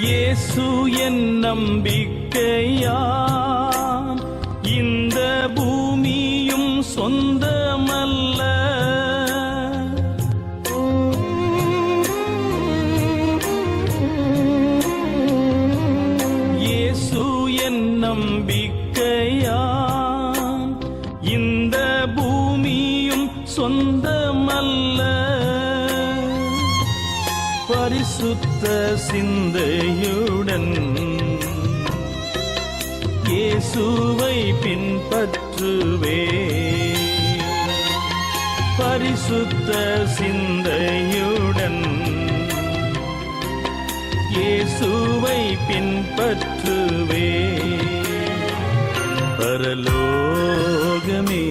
இயேசு என் நம்பிக்கையாம். இந்த பூமியும் சொந்தமல்ல. இயேசு என் நம்பிக்கையாம். இந்த பூமியும் சொந்தமல்ல. பரிசுத்த சிந்தையுடன் இயேசுவை பின்பற்றுவே. பரிசுத்த சிந்தையுடன் இயேசுவை பின்பற்றுவே. பரலோகமே